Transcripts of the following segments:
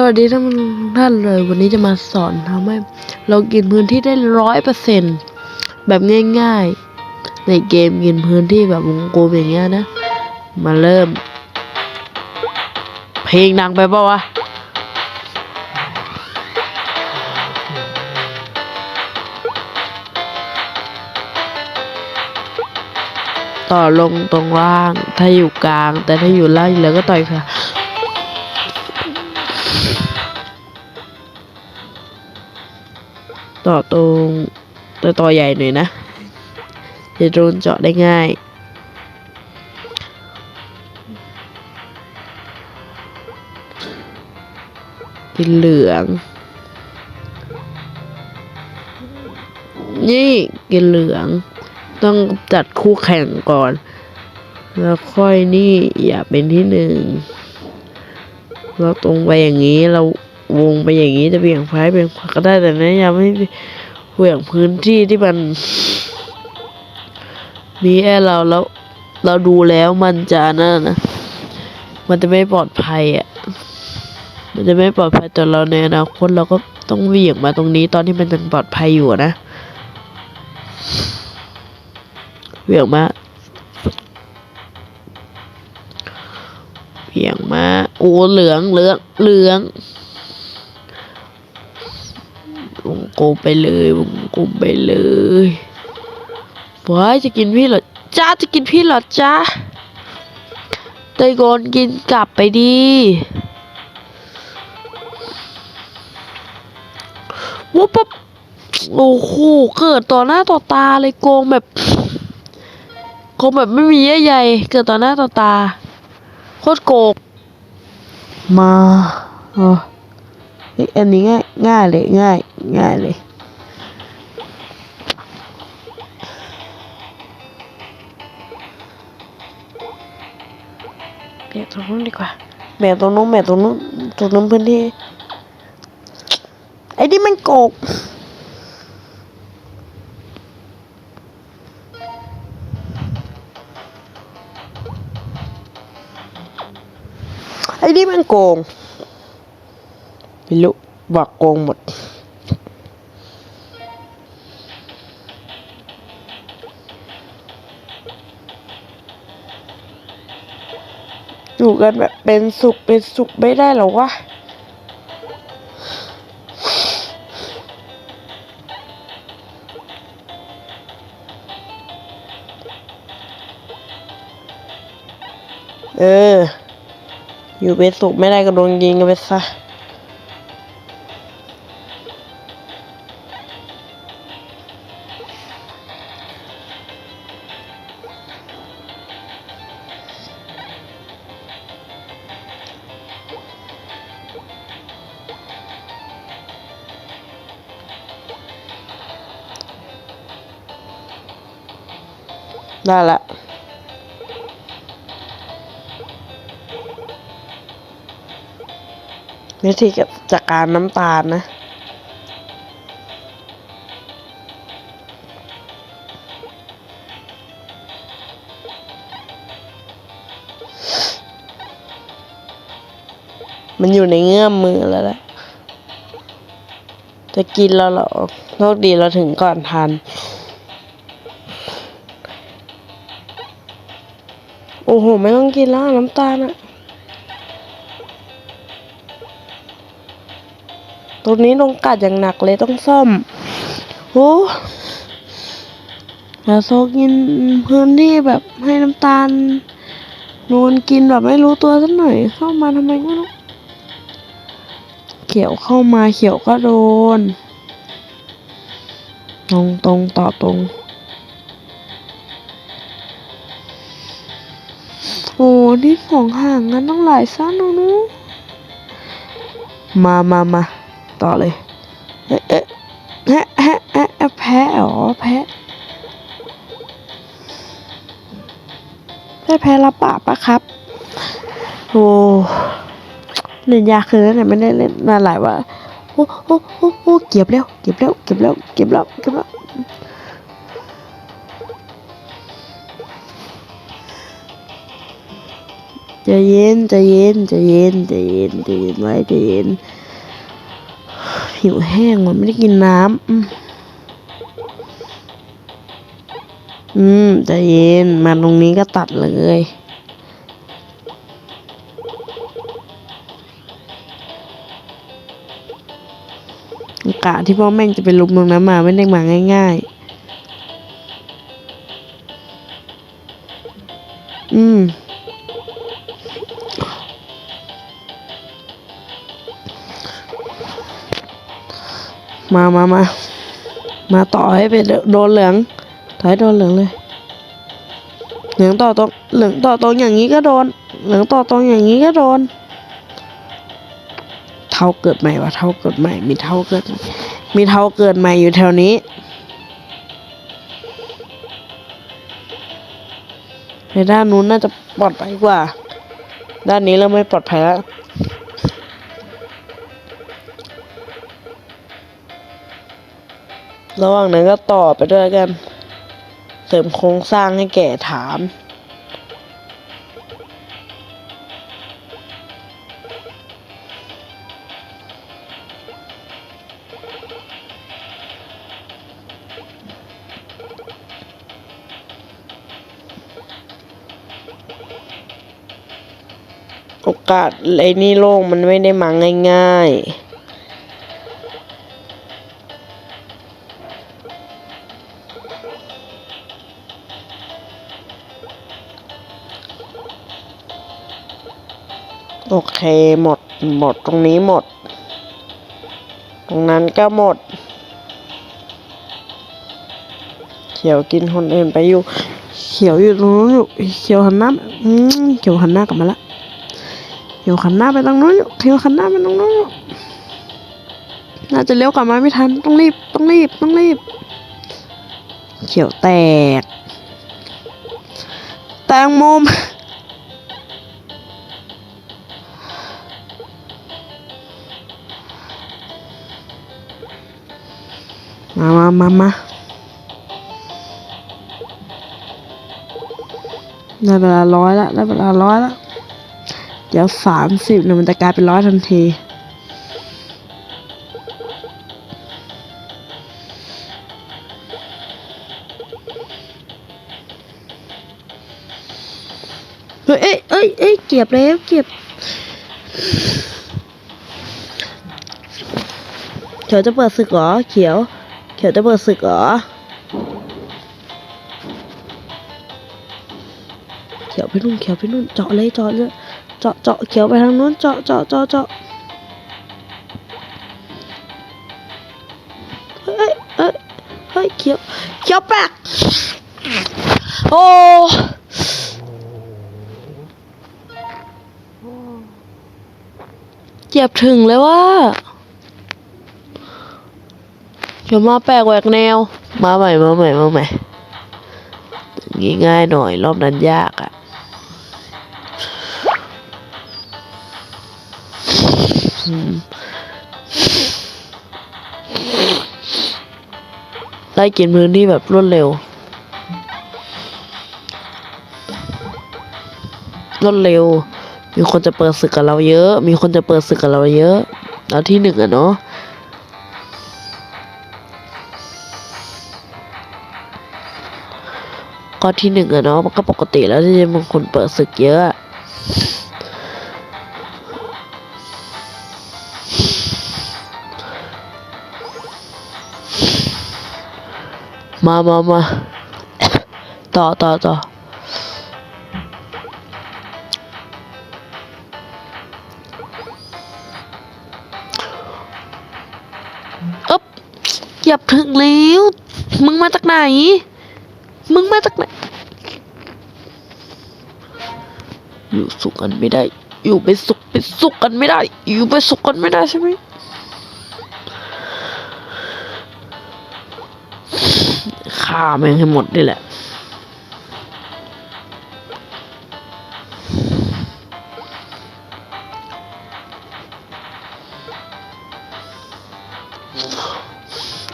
สวัสดีท่านท่านเลยวันนี้จะมาสอนทำให้เรากินพื้นที่ได้ร้อยเปอร์เซ็นแบบง่ายๆ ในเกมกินพื้นที่แบบวงกลมอย่างเงี้ยนะ มาเริ่ม เพลงดังไปปะวะต่อลงตรงล่าง ถ้าอยู่กลาง แต่ถ้าอยู่ล่างเหลือก็ต่อยค่ะ ต่อตรงแต่ต่อใหญ่หน่อยนะจะโดนเจาะได้ง่ายกินเหลือง นี่กินเหลือง ต้องจัดคู่แข่งก่อน แล้วค่อยนี่อย่าเป็นที่หนึ่ง เราตรงไปอย่างนี้เรา วงไปอย่างนี้จะเบี่ยงซ้ายเบี่ยงขวาก็ได้แต่นะอย่าไม่เหวี่ยงพื้นที่ที่มัน มีแค่เราแล้วเราดูแล้วมันจะนั่นนะมันจะไม่ปลอดภัยอะ มันจะไม่ปลอดภัยต่อเราในอนาคตเราก็ต้องเหวี่ยงมาตรงนี้ตอนที่มันยังปลอดภัยอยู่นะเหวี่ยงมาเหวี่ยงมาโอ้เหลืองเหลืองเหลือง วงกลมไปเลยวงกลมไปเลยว้ายจะกินพี่เหรอจ้าจะกินพี่เหรอจ้าไตโกนกินกลับไปดีวุบปั๊บโอ้โหเกิดต่อหน้าต่อตาเลยโกงแบบโกงแบบไม่มีเยื่อใยเกิดต่อหน้าต่อตาโคตรโกงมาเอออันนี้ง่ายง่ายเลยง่าย ง่ายเลยแบกตรงนู้นดีกว่าแบกตรงนู้นแบกตรงนู้นตรงนู้นพื้นที่ ไอ้นี่มันโกกไอ้นี่มันโกงไม่รู้บอกโกงหมด อยู่กันแบบเป็นสุขเป็นสุขไม่ได้หรอวะเออ อยู่เป็นสุขไม่ได้ก็โดนยิงกันไปซะ วิธีจัดการน้ำตาลนะ มันอยู่ในเงื่อมมือแล้วแหละจะกินแล้วเหรอโชคดีเราถึงก่อนทัน โอ้โห ไม่ต้องกินแล้วน้ำตาลอะ ตรงนี้ลงกัดอย่างหนักเลยต้องซ่อมโอ้อย่าโซกินพื้นที่แบบให้น้ำตาลโดนกินแบบไม่รู้ตัวสักหน่อย เข้ามาทำไมก็ไม่รู้เขียวเข้ามาเขียวก็โดน ตรงตรงต่อตรง โอ้นี่ของห่างกันต้องหลายสั้นแล้วเนอมามามา ต่อเลยเอ๊ะเอ๊ะแฮะแฮะแฮะแฮะแพ้อ๋อแพ้ได้แพ้รับปากปะครับโอ้เล่นยากคือเนี่ยไม่ได้เล่นมาหลายว่าโอ้โอ้โอ้โอ้เก็บแล้วเก็บแล้วเก็บแล้วเก็บแล้วเก็บแล้วใจเย็นใจเย็นใจเย็นใจเย็นใจเย็นไว้ใจเย็น หิวแห้งมันไม่ได้กินน้ำอืมอืมใจเย็นมาตรงนี้ก็ตัดเลยโอกาสที่พ่อแม่งจะไปลุมตรงนั้นมาไม่ได้มาง่าย ๆ อืม มามามา มาต่อให้ไปโดนเหลืองถอยโดนเหลืองเลย เหลืองต่อตรงเหลืองต่อตรงอย่างนี้ก็โดน เหลืองต่อตรงอย่างนี้ก็โดน เท่าเกิดใหม่วะเท่าเกิดใหม่ มีเท่าเกิด มีเท่าเกิดใหม่อยู่แถวนี้ในด้านนู้นน่าจะปลอดภัยกว่า ด้านนี้เริ่มไม่ปลอดภัยแล้ว ระหว่างนั้นก็ต่อไปด้วยกัน เสริมโครงสร้างให้แก่ฐานโอกาสไอ้นี่โลกมันไม่ได้มาง่ายๆ เคหมดหมดตรงนี้หมด ตรงนั้นก็หมด เขียวกินคนอื่นไปอยู่ เขียวอยู่ตรงนู้นอยู่เขียวหันหน้าอืมเขียวหันหน้ากลับมาละเขียวหันหน้าไปตรงนู้นอยู่เขียวหันหน้าไปตรงนู้นอยู่น่าจะเลี้ยวกลับมาไม่ทันต้องรีบต้องรีบต้องรีบ เขียวแตกแตงโม มามามามาได้เวลาร้อยละได้เวลาร้อยละเดี๋ยวสามสิบเนี่ยมันจะกลายเป็นร้อยทันทีเฮ้ยเอ้ยเอ้ยเอ้ยเก็บแล้วเก็บเขียวจะเปิดศึกเหรอเขียว เขียวจะเปิดศึกเหรอ เขียวไปนู่นเขียวไปนู่นเจาะเลยเจาะเลยเจาะเจาะเขียวไปทางนู้นเจาะเจาะเจาะเจาะเฮ้ยเฮ้ยเฮ้ยเขียวเขียวแปลกโอ้เจ็บถึงเลยว่า เดี๋ยวมาแปลกแหวกแนว มาใหม่มาใหม่มาใหม่งี้ง่ายหน่อย รอบนั้นยากอะ่ะไล่กินพื้นที่แบบรวดเร็ว รวดเร็ว มีคนจะเปิดศึกกับเราเยอะ มีคนจะเปิดศึกกับเราเยอะ แล้วที่หนึ่งอะเนาะ ก็ที่หนึ่งอะเนาะมันก็ปกติแล้วที่จะมีคนเปิดศึกเยอะมามามาต่อต่อต่ออ๊บหยียบถึงแล้ว มึงมาจากไหน มึงมาจากไหนอยู่สุขกันไม่ได้ อยู่ไปสุขไปสุขกันไม่ได้ อยู่ไปสุขกันไม่ได้ใช่ไหมฆ่าแม่งให้หมดนี่แหละ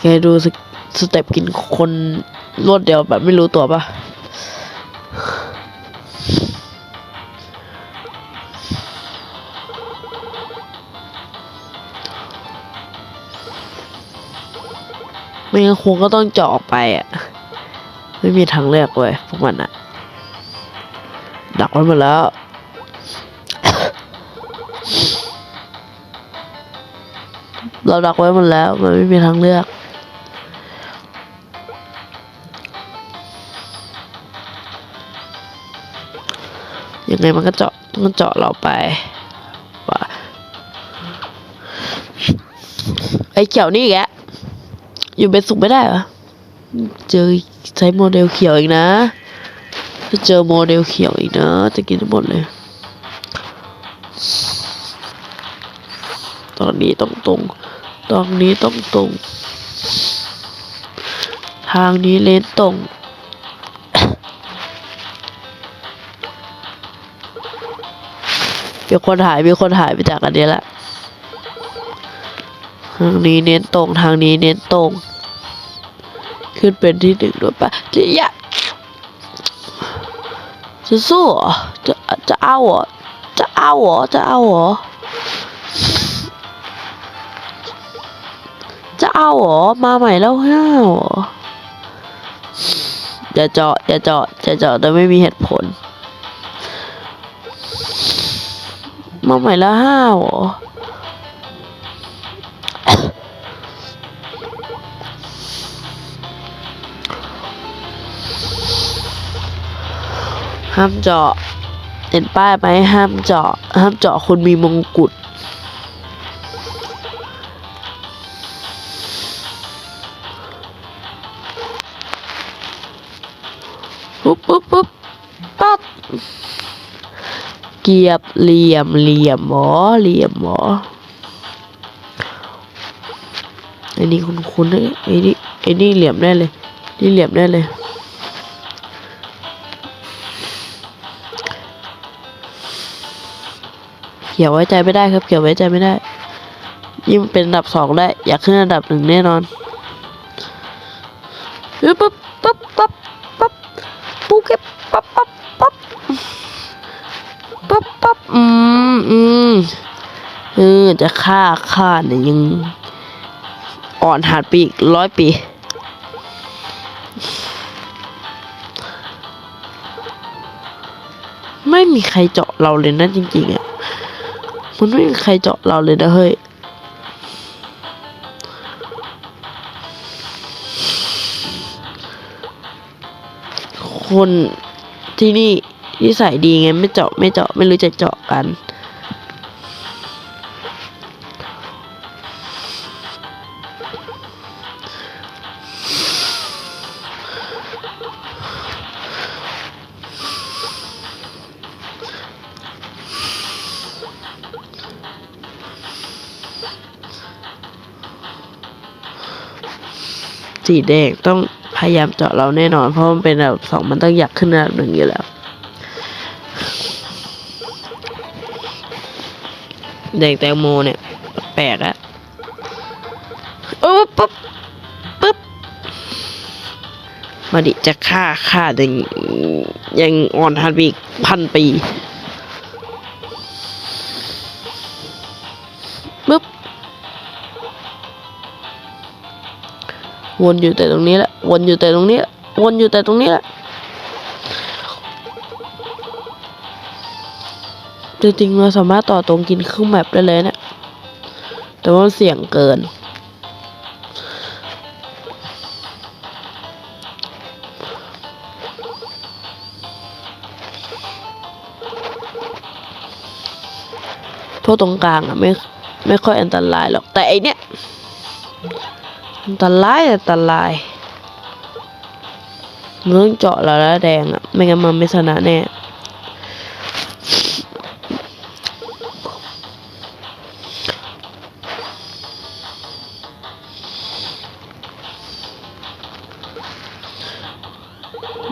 แกดูส สเต็ปกินคนรวดเดียวแบบไม่รู้ตัวปะไม่งั้นคงก็ต้องเจาะอกไปอะ ไม่มีทางเลือกเว้ยพวกมันอะ ดักไว้หมดแล้ว เราดักไว้หมดแล้ว มันไม่มีทางเลือก ยังไงมันก็เจาะมันเจาะเราไปว่าไอ้เขียวนี่แกอยู่เป็นสุขไม่ได้เหรอเจอใช้โมเดลเขียวอีกนะจะเจอโมเดลเขียวอีกนะ จะกินทั้งหมดเลย ตอนนี้ต้องตรง ตอนนี้ต้องตรง ทางนี้เลนตรง มีคนหายมีคนหายไปจากอันนี้แหละทางนี้เน้นตรงทางนี้เน้นตรง ขึ้นเป็นที่หนึ่งด้วยปะจะยะจะสู้เหรอจะจะเอาเหรอจะเอาเหรอจะเอาเหรอจะเอาเหรอมาใหม่แล้วห้าวเหรออย่าเจาะอย่าเจาะอย่าเจาะโดยไม่มีเหตุผล มาใหม่ล้วห้าเหรอห้ามเจาะเห็นป้ายไหมห้ามเจาะ ห้ามเจาะคนมีมงกุฎปุ๊บปุ๊บ เกียบเหลี่ยมเหลี่ยมหมอเหลี่ยมหมอไอ้นี่คุณคุณไอ้นี่ไอ้นี่เหลี่ยมได้เลยนี่เหลี่ยมได้เลยเขียวไว้ใจไม่ได้ครับเขียวไว้ใจไม่ได้ยิ่งเป็นอันดับสองได้ อยากขึ้นอันดับหนึ่งแน่นอน ออจะฆ่าฆ่าเนี่ยยังอ่อนหัดไปอีกร้อยปี ไม่มีใครเจาะเราเลยนะจริงๆอะมันไม่มีใครเจาะเราเลยนะเฮ้ยคนที่นี่นิสัยดีไงไม่เจาะไม่เจาะไม่รู้จะเจาะกัน สีแดงต้องพยายามเจาะเราแน่นอน เพราะมันเป็นอันดับสองมันต้องอยากขึ้นอันดับหนึ่งอยู่แล้วแดงแตงโมเนี่ยแปลกอะโอ้ปุ๊บปุ๊บมาดิจะฆ่าฆ่ายังยังอ่อนทันอีกพันปี วนอยู่แต่ตรงนี้แหละ วนอยู่แต่ตรงนี้แหละวนอยู่แต่ตรงนี้แหละจริงๆเราสามารถต่อตรงกินครึ่งแมปได้เลยเนะี่ย แต่ว่าเสี่ยงเกินพวกตรงกลางอะไม่ไม่ค่อยอันตรายหรอก แต่ไอเนี้ย อันตรายอันตรายมันต้องเจาะแล้วแล้วแดงอะไม่งั้นมันไม่ชนะแน่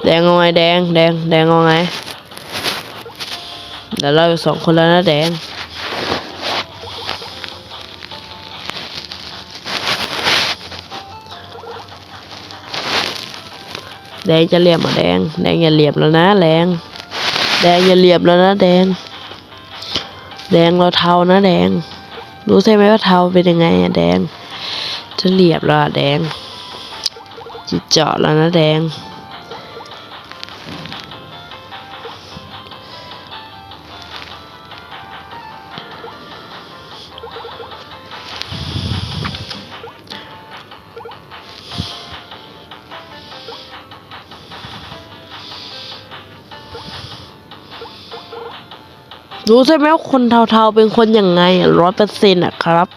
แดงเอาไงแดงแดงแดงเอาไงเดี๋ยวเราสองคนแล้วนะแดง แดงจะเหลี่ยมอะแดง แดงอย่าเหลี่ยมแล้วนะแดง แดงอย่าเหลี่ยมแล้วนะแดง แดงเราเทานะแดง รู้ใช่ไหมว่าเทาเป็นยังไงอะแดง จะเหลี่ยมแล้วอะแดงจิเจาะแล้วนะแดง รู้ใช่ไหมว่าคนเทาๆเป็นคนยังไงร้อยเปอร์เซ็นต์อะครับ